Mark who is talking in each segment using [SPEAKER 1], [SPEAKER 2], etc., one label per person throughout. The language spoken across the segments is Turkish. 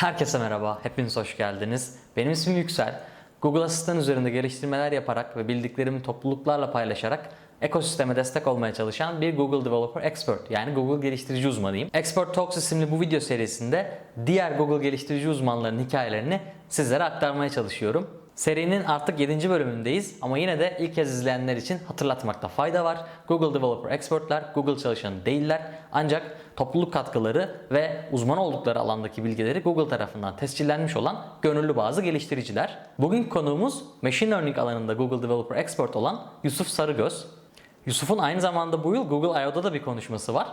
[SPEAKER 1] Herkese merhaba, hepiniz hoş geldiniz. Benim ismim Yüksel. Google Asistan üzerinde geliştirmeler yaparak ve bildiklerimi topluluklarla paylaşarak ekosisteme destek olmaya çalışan bir Google Developer Expert yani Google geliştirici uzmanıyım. Expert Talks isimli bu video serisinde diğer Google geliştirici uzmanlarının hikayelerini sizlere aktarmaya çalışıyorum. Serinin artık 7. bölümündeyiz ama yine de ilk kez izleyenler için hatırlatmakta fayda var. Google Developer Expert'ler Google çalışanı değiller ancak topluluk katkıları ve uzman oldukları alandaki bilgileri Google tarafından tescillenmiş olan gönüllü bazı geliştiriciler. Bugün konuğumuz Machine Learning alanında Google Developer Expert olan Yusuf Sarıgöz. Yusuf'un aynı zamanda bu yıl Google I.O.'da da bir konuşması var.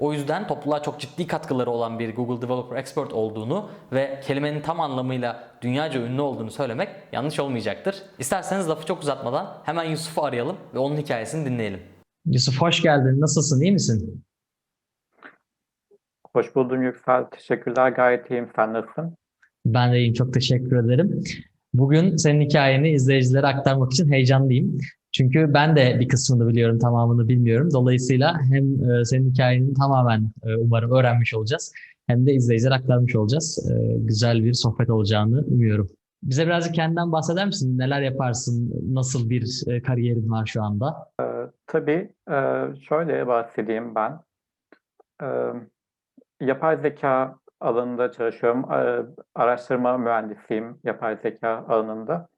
[SPEAKER 1] O yüzden topluluğa çok ciddi katkıları olan bir Google Developer Expert olduğunu ve kelimenin tam anlamıyla dünyaca ünlü olduğunu söylemek yanlış olmayacaktır. İsterseniz lafı çok uzatmadan hemen Yusuf'u arayalım ve onun hikayesini dinleyelim.
[SPEAKER 2] Yusuf hoş geldin. Nasılsın? İyi misin?
[SPEAKER 3] Hoş buldum Yüksel. Teşekkürler. Gayet iyiyim. Sen nasılsın?
[SPEAKER 2] Ben de iyiyim. Çok teşekkür ederim. Bugün senin hikayeni izleyicilere aktarmak için heyecanlıyım. Çünkü ben de bir kısmını biliyorum, tamamını bilmiyorum. Dolayısıyla hem e, senin hikayenin tamamen e, umarım öğrenmiş olacağız. Hem de izleyicilere aktarmış olacağız. E, Güzel bir sohbet olacağını umuyorum. Bize birazcık kendinden bahseder misin? Neler yaparsın? Nasıl bir kariyerin var şu anda?
[SPEAKER 3] Tabii e, şöyle bahsedeyim ben. E, Yapay zeka alanında çalışıyorum. Araştırma mühendisiyim yapay zeka alanında.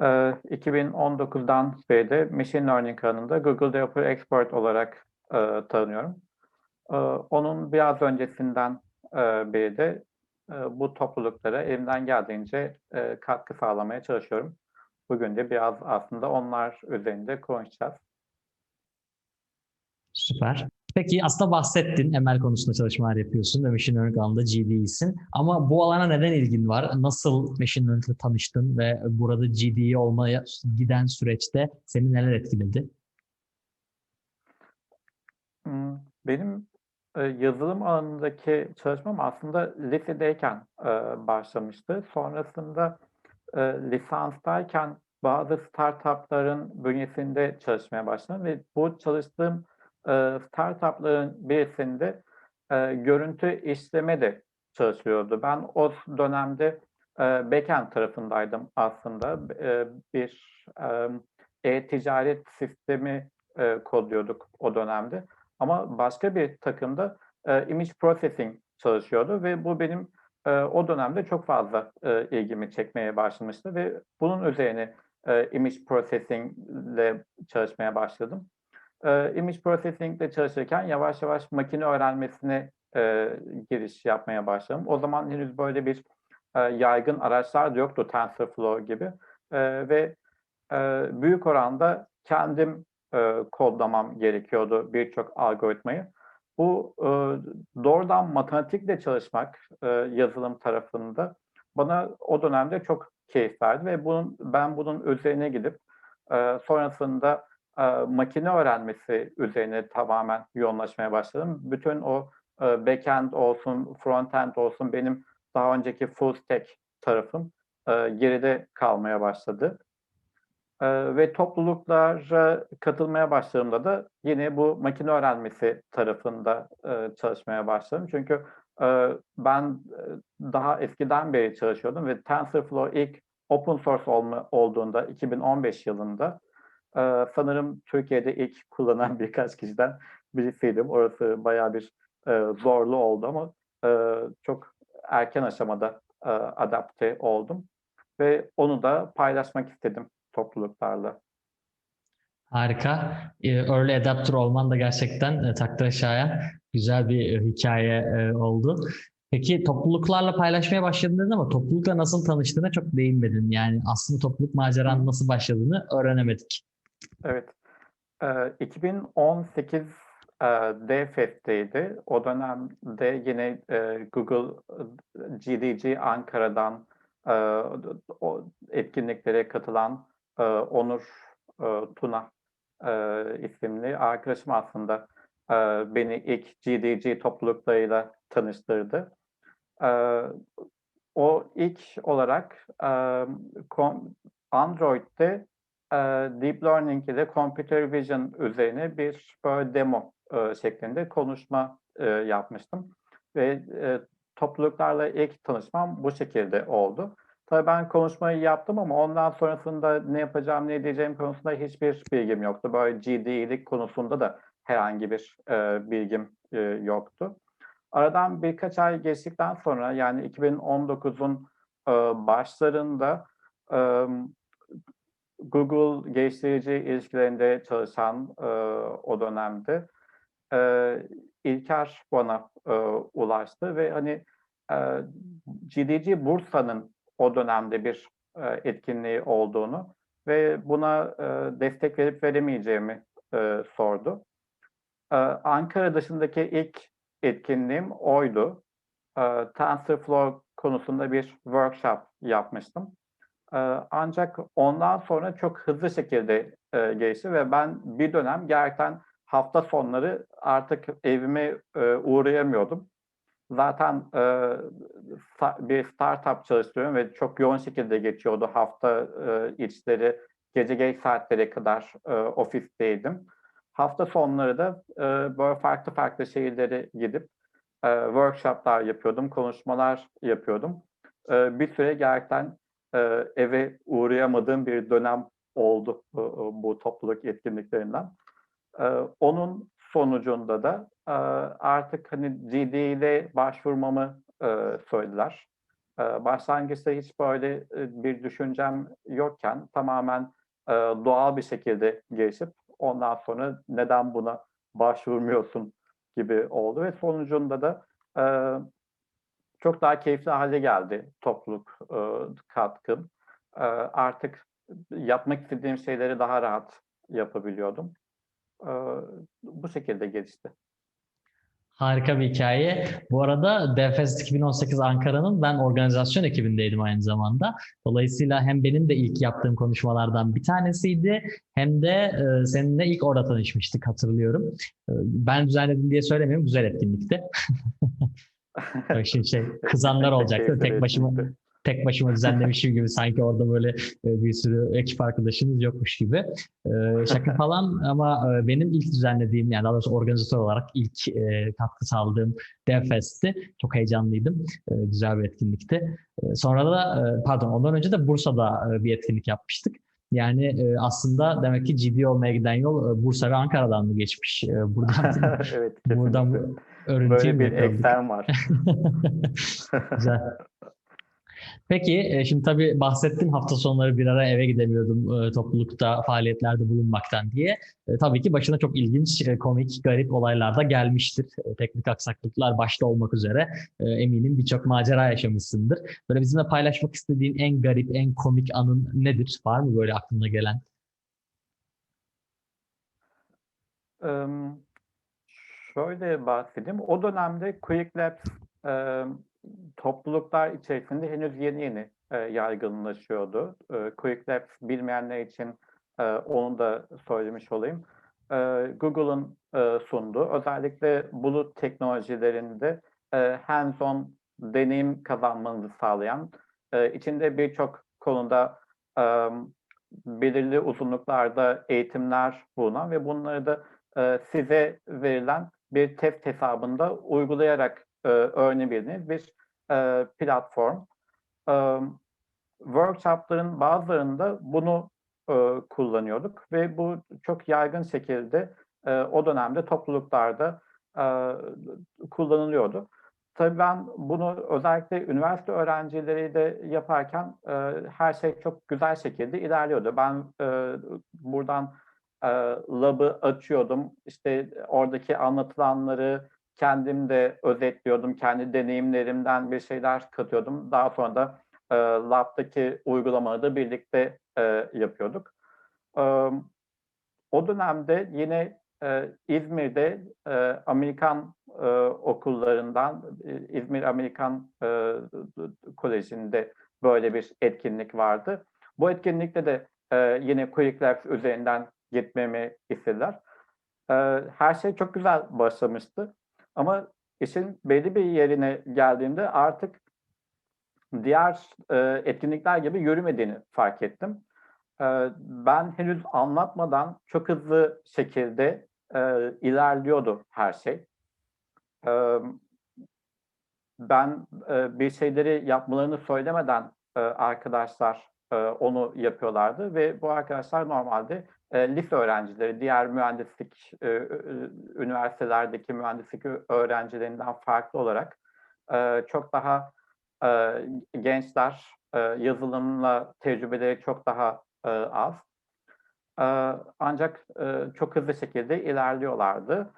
[SPEAKER 3] E, 2019'dan beri de Machine Learning alanında Google Developer Expert olarak e, tanınıyorum. E, Onun biraz öncesinden e, beri de e, bu topluluklara elimden geldiğince katkı sağlamaya çalışıyorum. Bugün de biraz aslında onlar üzerinde konuşacağız.
[SPEAKER 2] Süper. Peki aslında bahsettin. ML konusunda çalışmalar yapıyorsun ve Machine Learning alanında GD'sin. Ama bu alana neden ilgin var? Nasıl Machine Learning ile tanıştın ve burada GD olmaya giden süreçte seni neler etkiledi?
[SPEAKER 3] Hmm, Benim e, yazılım alanındaki çalışmam aslında lisedeyken e, başlamıştı. Sonrasında e, lisanstayken bazı startupların bünyesinde çalışmaya başladım ve bu çalıştığım startupların birisinde e, görüntü işleme de çalışıyordu. Ben o dönemde e, backend tarafındaydım aslında. E, bir e-ticaret sistemi e, kodluyorduk o dönemde. Ama başka bir takımda e, image processing çalışıyordu ve bu benim e, o dönemde çok fazla e, ilgimi çekmeye başlamıştı ve bunun üzerine e, image processing ile çalışmaya başladım. İmage processing ile çalışırken yavaş yavaş makine öğrenmesine e, giriş yapmaya başladım. O zaman henüz böyle bir e, yaygın araçlar da yoktu TensorFlow gibi E, ve e, büyük oranda kendim e, kodlamam gerekiyordu birçok algoritmayı. Bu e, doğrudan matematikle çalışmak e, yazılım tarafında bana o dönemde çok keyif verdi ve bunun ben bunun üzerine gidip e, sonrasında e, makine öğrenmesi üzerine tamamen yoğunlaşmaya başladım. Bütün o e, backend olsun, frontend olsun benim daha önceki full stack tarafım e, geride kalmaya başladı. Ee, ve topluluklara katılmaya başladığımda da yine bu makine öğrenmesi tarafında e, çalışmaya başladım. Çünkü e, ben e, daha eskiden beri çalışıyordum ve TensorFlow ilk open source olma, olduğunda 2015 yılında e, sanırım Türkiye'de ilk kullanan birkaç kişiden birisiydim. Orası bayağı bir zorlu oldu ama çok erken aşamada adapte oldum ve onu da paylaşmak istedim topluluklarla.
[SPEAKER 2] Harika. Early adapter olman da gerçekten takdire şayan güzel bir hikaye oldu. Peki topluluklarla paylaşmaya başladın dedin ama toplulukla nasıl tanıştığına çok değinmedin. Yani aslında topluluk maceran nasıl başladığını öğrenemedik.
[SPEAKER 3] Evet. Ee, 2018 e, DFET'teydi. O dönemde yine e, Google GDG Ankara'dan e, o etkinliklere katılan e, Onur e, Tuna e, isimli arkadaşım aslında e, beni ilk GDG topluluklarıyla tanıştırdı. E, o ilk olarak e, kom- Android'de Deep Learning ile Computer Vision üzerine bir böyle demo e, şeklinde konuşma e, yapmıştım. Ve e, topluluklarla ilk tanışmam bu şekilde oldu. Tabii ben konuşmayı yaptım ama ondan sonrasında ne yapacağım, ne diyeceğim konusunda hiçbir bilgim yoktu. Böyle GD'lik konusunda da herhangi bir e, bilgim e, yoktu. Aradan birkaç ay geçtikten sonra yani 2019'un e, başlarında e, Google geliştirici ilişkilerinde çalışan e, o dönemde e, İlker bana e, ulaştı ve hani e, GDC Bursa'nın o dönemde bir e, etkinliği olduğunu ve buna e, destek verip veremeyeceğimi e, sordu. E, Ankara dışındaki ilk etkinliğim oydu. E, TensorFlow konusunda bir workshop yapmıştım. E, ancak ondan sonra çok hızlı şekilde e, gelişti ve ben bir dönem gerçekten hafta sonları artık evime e, uğrayamıyordum. Zaten e, bir startup çalıştırıyorum ve çok yoğun şekilde geçiyordu hafta içleri, gece geç saatlere kadar ofisteydim. Hafta sonları da böyle farklı farklı şehirlere gidip workshoplar yapıyordum, konuşmalar yapıyordum. Bir süre gerçekten e, eve uğrayamadığım bir dönem oldu bu topluluk etkinliklerinden. E, onun sonucunda da e, artık hani GD ile başvurmamı söylediler. Başlangıçta hiç böyle bir düşüncem yokken tamamen doğal bir şekilde gelişip ondan sonra neden buna başvurmuyorsun gibi oldu ve sonucunda da çok daha keyifli hale geldi topluluk e, katkım. E, artık yapmak istediğim şeyleri daha rahat yapabiliyordum. E, bu şekilde gelişti.
[SPEAKER 2] Harika bir hikaye. Bu arada DevFest 2018 Ankara'nın ben organizasyon ekibindeydim aynı zamanda. Dolayısıyla hem benim de ilk yaptığım konuşmalardan bir tanesiydi hem de seninle ilk orada tanışmıştık hatırlıyorum. Ben düzenledim diye söylemiyorum, güzel etkinlikti. Şey, şey, kızanlar olacaktı. Tek başıma tek başıma düzenlemişim gibi sanki orada böyle e, bir sürü ekip arkadaşımız yokmuş gibi. E, Şaka falan ama e, benim ilk düzenlediğim yani daha doğrusu organizatör olarak ilk katkı sağladığım DevFest'ti. Çok heyecanlıydım. Güzel bir etkinlikti. Sonra da pardon ondan önce de Bursa'da bir etkinlik yapmıştık. Yani aslında demek ki GD olmaya giden yol Bursa ve Ankara'dan mı geçmiş? Buradan
[SPEAKER 3] evet,
[SPEAKER 2] buradan
[SPEAKER 3] kesinlikle.
[SPEAKER 2] bu örüntüyü
[SPEAKER 3] Böyle bir
[SPEAKER 2] yakaladık?
[SPEAKER 3] eksen var.
[SPEAKER 2] Güzel. Peki e, şimdi tabii bahsettin hafta sonları bir ara eve gidemiyordum e, toplulukta faaliyetlerde bulunmaktan diye. E, Tabii ki başına çok ilginç, komik, garip olaylar da gelmiştir. Teknik aksaklıklar başta olmak üzere eminim birçok macera yaşamışsındır. Böyle bizimle paylaşmak istediğin en garip, en komik anın nedir? Var mı böyle aklına gelen?
[SPEAKER 3] Em, şöyle bahsedeyim. O dönemde Quick Labs em, topluluklar içerisinde henüz yeni yeni e, yaygınlaşıyordu. E, Quick Labs bilmeyenler için e, onu da söylemiş olayım. E, Google'ın e, sunduğu özellikle bulut teknolojilerinde e, hands-on deneyim kazanmanızı sağlayan, e, içinde birçok konuda em, belirli uzunluklarda eğitimler bulunan ve bunları da e, size verilen bir test hesabında uygulayarak e, öğrenebildiğiniz bir e, platform. E, workshopların bazılarında bunu e, kullanıyorduk ve bu çok yaygın şekilde e, o dönemde topluluklarda e, kullanılıyordu. Tabii ben bunu özellikle üniversite öğrencileriyle yaparken e, her şey çok güzel şekilde ilerliyordu. Ben e, buradan e, lab'ı açıyordum. İşte oradaki anlatılanları kendim de özetliyordum. Kendi deneyimlerimden bir şeyler katıyordum. Daha sonra da e, lab'daki uygulamaları da birlikte e, yapıyorduk. E, o dönemde yine e, İzmir'de e, Amerikan e, okullarından, e, İzmir Amerikan e, Koleji'nde böyle bir etkinlik vardı. Bu etkinlikte de e, yine Quick Labs üzerinden gitmemi istediler. E, her şey çok güzel başlamıştı. Ama işin belli bir yerine geldiğimde artık diğer e, etkinlikler gibi yürümediğini fark ettim. E, ben henüz anlatmadan çok hızlı şekilde e, ilerliyordu her şey. E, ben e, bir şeyleri yapmalarını söylemeden e, arkadaşlar onu yapıyorlardı ve bu arkadaşlar normalde e, lise öğrencileri, diğer mühendislik e, e, üniversitelerdeki mühendislik öğrencilerinden farklı olarak e, çok daha e, gençler, e, yazılımla tecrübeleri çok daha e, az. E, ancak e, çok hızlı şekilde ilerliyorlardı.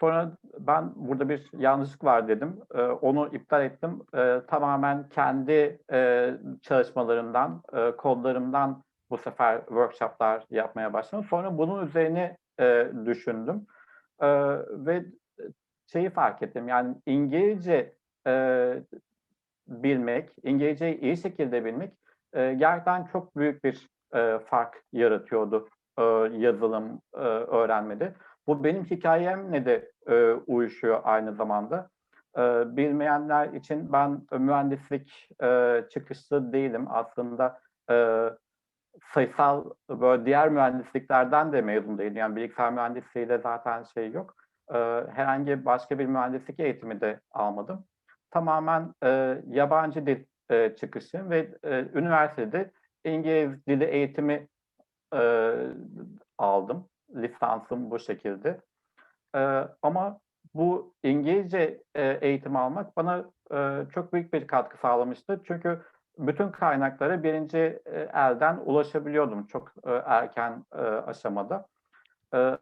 [SPEAKER 3] Sonra ben burada bir yanlışlık var dedim. E, onu iptal ettim. E, tamamen kendi e, çalışmalarımdan, e, kodlarımdan bu sefer workshoplar yapmaya başladım. Sonra bunun üzerine e, düşündüm. E, ve şeyi fark ettim. Yani İngilizce e, bilmek, İngilizceyi iyi şekilde bilmek e, gerçekten çok büyük bir e, fark yaratıyordu e, yazılım e, öğrenmede. Bu benim hikayemle de e, uyuşuyor aynı zamanda. E, bilmeyenler için ben mühendislik e, çıkışlı değilim. Aslında e, sayısal böyle diğer mühendisliklerden de mezun değilim. Yani bilgisayar mühendisliğiyle zaten şey yok. E, herhangi başka bir mühendislik eğitimi de almadım. Tamamen e, yabancı dil e, çıkışım ve e, üniversitede İngiliz dili eğitimi e, aldım. Lisansım bu şekilde. E, ama bu İngilizce e, eğitim almak bana e, çok büyük bir katkı sağlamıştı. Çünkü bütün kaynaklara birinci e, elden ulaşabiliyordum çok e, erken e, aşamada. E,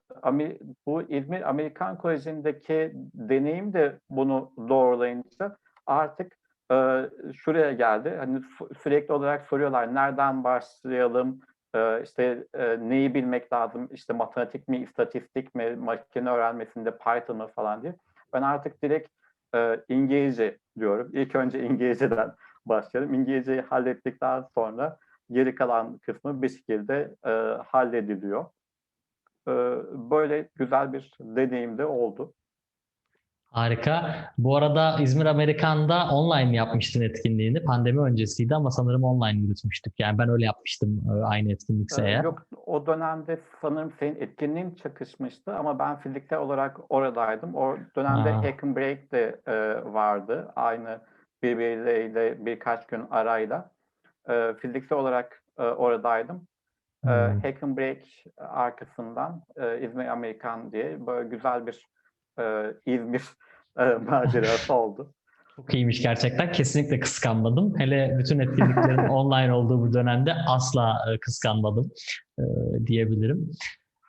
[SPEAKER 3] bu İzmir Amerikan Koleji'ndeki deneyim de bunu doğrulayınca artık e, şuraya geldi. Hani sü- sürekli olarak soruyorlar nereden başlayalım, e, işte neyi bilmek lazım, işte matematik mi, istatistik mi, makine öğrenmesinde Python mı falan diye. Ben artık direkt İngilizce diyorum. İlk önce İngilizceden başlayalım. İngilizceyi hallettikten sonra geri kalan kısmı bir şekilde hallediliyor. Böyle güzel bir deneyim de oldu.
[SPEAKER 2] Harika. Bu arada İzmir Amerikan'da online yapmıştın etkinliğini? Pandemi öncesiydi ama sanırım online yürütmüştük. Yani ben öyle yapmıştım e, aynı etkinlikse
[SPEAKER 3] Ee,
[SPEAKER 2] eğer.
[SPEAKER 3] Yok o dönemde sanırım senin etkinliğin çakışmıştı ama ben fiziksel olarak oradaydım. O dönemde
[SPEAKER 2] Ha.
[SPEAKER 3] Hack and Break de e, vardı. Aynı birbirleriyle birkaç gün arayla. E, fiziksel olarak e, oradaydım. E,
[SPEAKER 2] Hmm.
[SPEAKER 3] Hack and Break arkasından e, İzmir Amerikan diye böyle güzel bir e, İzmir e, macerası oldu.
[SPEAKER 2] Çok iyiymiş gerçekten. Kesinlikle kıskanmadım. Hele bütün etkinliklerin online olduğu bu dönemde asla e, kıskanmadım e, diyebilirim.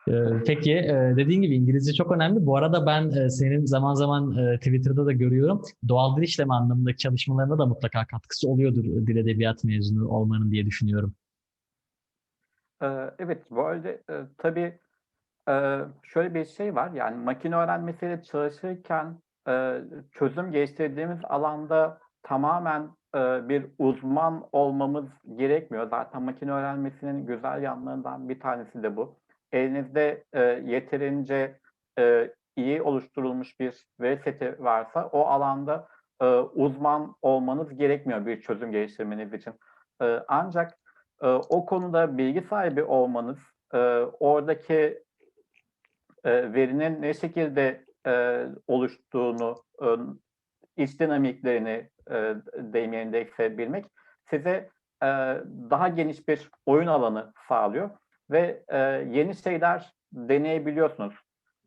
[SPEAKER 2] E, Peki e, dediğin gibi İngilizce çok önemli. Bu arada ben e, senin zaman zaman e, Twitter'da da görüyorum. Doğal dil işleme anlamındaki çalışmalarına da mutlaka katkısı oluyordur dil edebiyat mezunu olmanın diye düşünüyorum.
[SPEAKER 3] Evet, böyle e, tabii e, şöyle bir şey var. Yani makine öğrenmesiyle çalışırken e, çözüm geliştirdiğimiz alanda tamamen e, bir uzman olmamız gerekmiyor. Zaten makine öğrenmesinin güzel yanlarından bir tanesi de bu. Elinizde e, yeterince e, iyi oluşturulmuş bir veri seti varsa o alanda e, uzman olmanız gerekmiyor bir çözüm geliştirmeniz için. E, ancak e, o konuda bilgi sahibi olmanız, e, oradaki e, verinin ne şekilde e, oluştuğunu, e, iç dinamiklerini e, deyim yerindeyse bilmek size daha geniş bir oyun alanı sağlıyor ve yeni şeyler deneyebiliyorsunuz.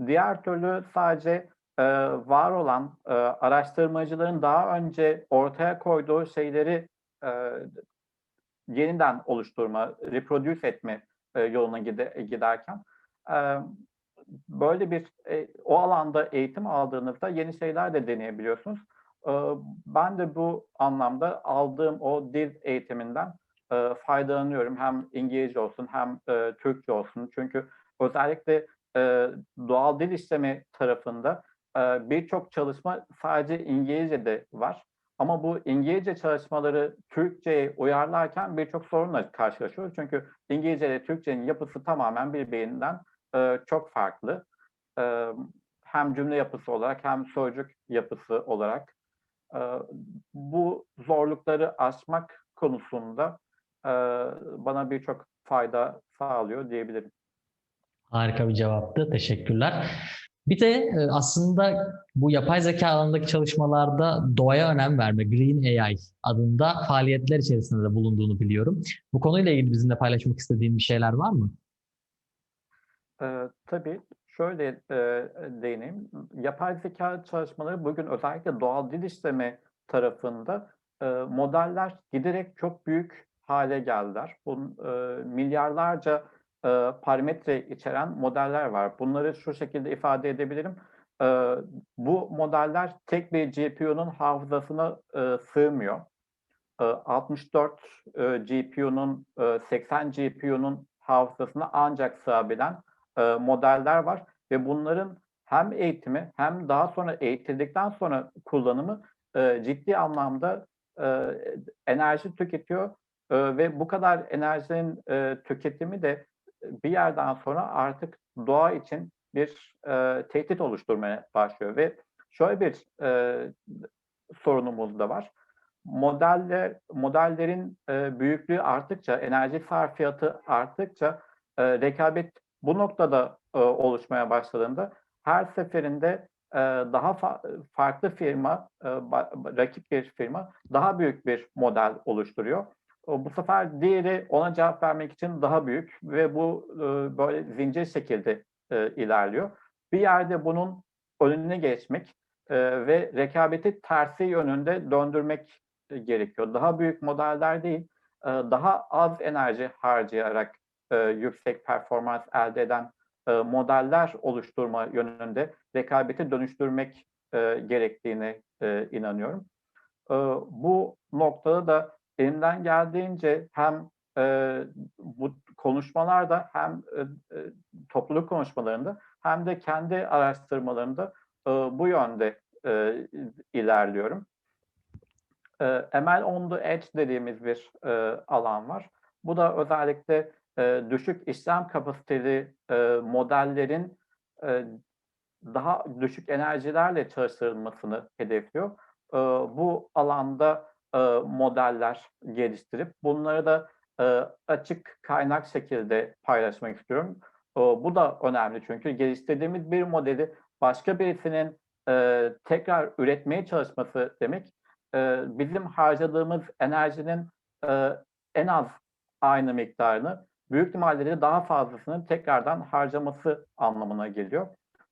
[SPEAKER 3] Diğer türlü sadece var olan araştırmacıların daha önce ortaya koyduğu şeyleri yeniden oluşturma, reproduce etme yoluna gide, giderken böyle bir e, o alanda eğitim aldığınızda yeni şeyler de deneyebiliyorsunuz. E, ben de bu anlamda aldığım o dil eğitiminden e, faydalanıyorum. Hem İngilizce olsun hem e, Türkçe olsun. Çünkü özellikle e, doğal dil işlemi tarafında e, birçok çalışma sadece İngilizce'de var. Ama bu İngilizce çalışmaları Türkçe'ye uyarlarken birçok sorunla karşılaşıyoruz. Çünkü İngilizce ile Türkçenin yapısı tamamen birbirinden e, çok farklı. E, hem cümle yapısı olarak hem sözcük yapısı olarak. E, bu zorlukları aşmak konusunda e, bana birçok fayda sağlıyor diyebilirim.
[SPEAKER 2] Harika bir cevaptı. Teşekkürler. Bir de aslında bu yapay zeka alanındaki çalışmalarda doğaya önem verme, Green AI adında faaliyetler içerisinde de bulunduğunu biliyorum. Bu konuyla ilgili bizimle paylaşmak istediğin bir şeyler var mı?
[SPEAKER 3] Eee, tabii, şöyle, eee, değineyim. Yapay zeka çalışmaları bugün özellikle doğal dil işleme tarafında, eee, modeller giderek çok büyük hale geldiler. Bun eee, milyarlarca, eee, parametre içeren modeller var. Bunları şu şekilde ifade edebilirim. Eee, bu modeller tek bir GPU'nun hafızasına, eee, sığmıyor. Eee, 64, eee, GPU'nun, eee, 80 GPU'nun hafızasına ancak sığabilen, eee, modeller var ve bunların hem eğitimi hem daha sonra eğitildikten sonra kullanımı, eee, ciddi anlamda, eee, enerji tüketiyor, eee, ve bu kadar enerjinin, eee, tüketimi de, bir yerden sonra artık doğa için bir, eee, tehdit oluşturmaya başlıyor ve şöyle bir, eee, sorunumuz da var. Modelle modellerin, eee, büyüklüğü arttıkça, enerji sarfiyatı arttıkça, eee, rekabet bu noktada, eee, oluşmaya başladığında her seferinde, eee, daha fa farklı firma, ba rakip bir firma daha büyük bir model oluşturuyor. O bu sefer diğeri ona cevap vermek için daha büyük ve bu, ııı, böyle zincir şekilde, eee, ilerliyor. Bir yerde bunun önüne geçmek, eee, ve rekabeti tersi yönünde döndürmek, gerekiyor. Daha büyük modeller değil, eee, daha az enerji harcayarak, eee, yüksek performans elde eden, eee, modeller oluşturma yönünde rekabeti dönüştürmek, eee, gerektiğine, eee, inanıyorum. Eee, bu noktada da elimden geldiğince hem, eee, bu konuşmalarda hem, eee, eee, topluluk konuşmalarında hem de kendi araştırmalarımda, eee, bu yönde, eee, ilerliyorum. Eee, ML on the edge dediğimiz bir, eee, alan var. Bu da özellikle, eee, düşük işlem kapasiteli, eee, modellerin, eee, daha düşük enerjilerle çalıştırılmasını hedefliyor. Bu alanda, modeller geliştirip bunları da, açık kaynak şekilde paylaşmak istiyorum. Bu da önemli çünkü geliştirdiğimiz bir modeli başka birisinin, tekrar üretmeye çalışması demek, eee, bizim harcadığımız enerjinin, en az aynı miktarını, büyük ihtimalle de daha fazlasını tekrardan harcaması anlamına geliyor.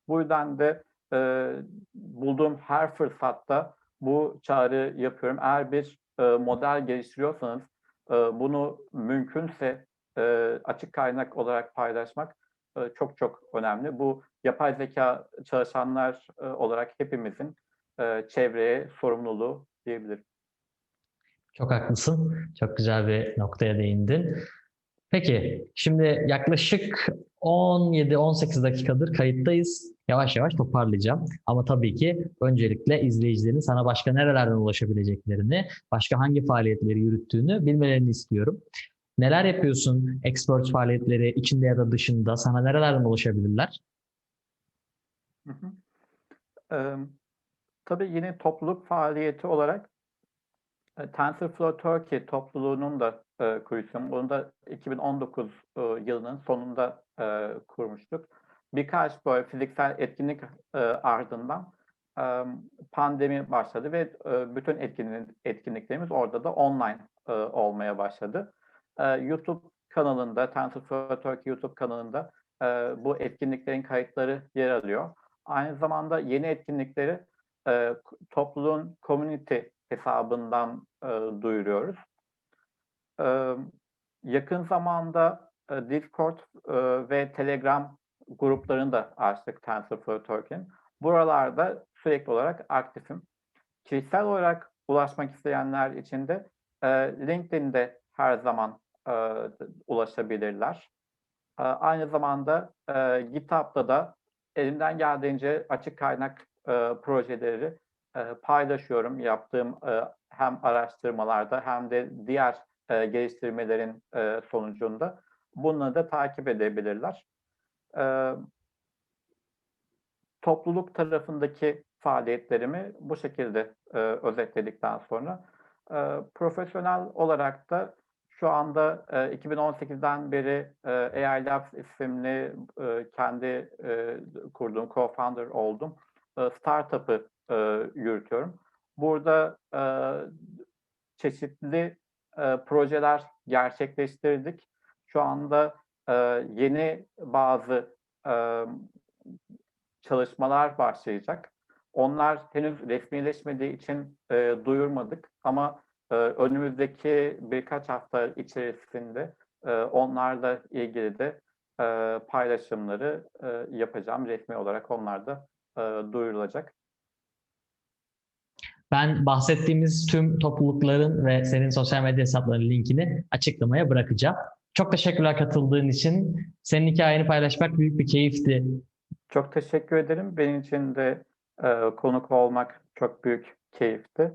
[SPEAKER 3] Bu yüzden de, eee, bulduğum her fırsatta bu çağrı yapıyorum. Eğer bir, eee, model geliştiriyorsanız, eee, bunu mümkünse, eee, açık kaynak olarak paylaşmak, eee, çok çok önemli. Bu yapay zeka çalışanlar, eee, olarak hepimizin, eee, çevreye sorumluluğu diyebilirim.
[SPEAKER 2] Çok haklısın. Çok güzel bir noktaya değindin. Peki, şimdi yaklaşık 17-18 dakikadır kayıttayız. Yavaş yavaş toparlayacağım. Ama tabii ki öncelikle izleyicilerin sana başka nerelerden ulaşabileceklerini, başka hangi faaliyetleri yürüttüğünü bilmelerini istiyorum. Neler yapıyorsun? Expert faaliyetleri içinde ya da dışında sana nerelerden ulaşabilirler?
[SPEAKER 3] Hı hı. Emm, tabii yine topluluk faaliyeti olarak, TensorFlow Turkey topluluğunun da, eee, kurucusuyum. Bunu da 2019, ııı, yılının sonunda, eee, kurmuştuk. Birkaç böyle fiziksel etkinlik, eee, ardından, emm, pandemi başladı ve, eee, bütün etkinliğin etkinliklerimiz orada da online, eee, olmaya başladı. Eee, YouTube kanalında, TensorFlow Turkey YouTube kanalında, eee, bu etkinliklerin kayıtları yer alıyor. Aynı zamanda yeni etkinlikleri, k topluluğun community hesabından, eee, duyuruyoruz. Emm, yakın zamanda, eee, Discord, eee, ve Telegram gruplarını da açtık TensorFlow Turkey'nin. Buralarda sürekli olarak aktifim. Kişisel olarak ulaşmak isteyenler için de, eee, LinkedIn'de her zaman, eee, ulaşabilirler. Eee, aynı zamanda, eee, GitHub'da da elimden geldiğince açık kaynak, eee, projeleri, paylaşıyorum. Yaptığım, eee, hem araştırmalarda hem de diğer, eee, geliştirmelerin, sonucunda. Bunları da takip edebilirler. Topluluk tarafındaki faaliyetlerimi bu şekilde, özetledikten sonra, profesyonel olarak da Şu anda e, 2018'den beri e, AI Labs isimli e, kendi e, kurduğum, co-founder oldum. E, startup'ı e, yürütüyorum. Burada e, çeşitli e, projeler gerçekleştirdik. Şu anda e, yeni bazı e, çalışmalar başlayacak. Onlar henüz resmileşmediği için e, duyurmadık ama e, önümüzdeki birkaç hafta içerisinde e, onlarla ilgili de e, paylaşımları e, yapacağım. Resmi olarak onlar da e, duyurulacak.
[SPEAKER 2] Ben bahsettiğimiz tüm toplulukların ve senin sosyal medya hesaplarının linkini açıklamaya bırakacağım. Çok teşekkürler katıldığın için. Senin hikayeni paylaşmak büyük bir keyifti.
[SPEAKER 3] Çok teşekkür ederim. Benim için de e, konuk olmak çok büyük keyifti.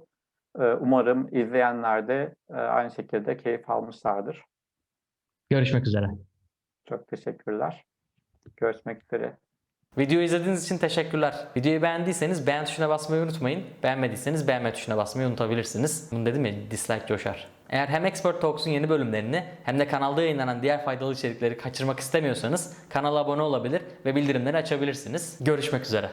[SPEAKER 3] E, umarım izleyenler de e, aynı şekilde keyif almışlardır.
[SPEAKER 2] Görüşmek üzere.
[SPEAKER 3] Çok teşekkürler. Görüşmek üzere.
[SPEAKER 1] Videoyu izlediğiniz için teşekkürler. Videoyu beğendiyseniz beğen tuşuna basmayı unutmayın. Beğenmediyseniz beğenme tuşuna basmayı unutabilirsiniz. Bunu dedim ya dislike coşar. Eğer hem Expert Talks'un yeni bölümlerini hem de kanalda yayınlanan diğer faydalı içerikleri kaçırmak istemiyorsanız kanala abone olabilir ve bildirimleri açabilirsiniz. Görüşmek üzere.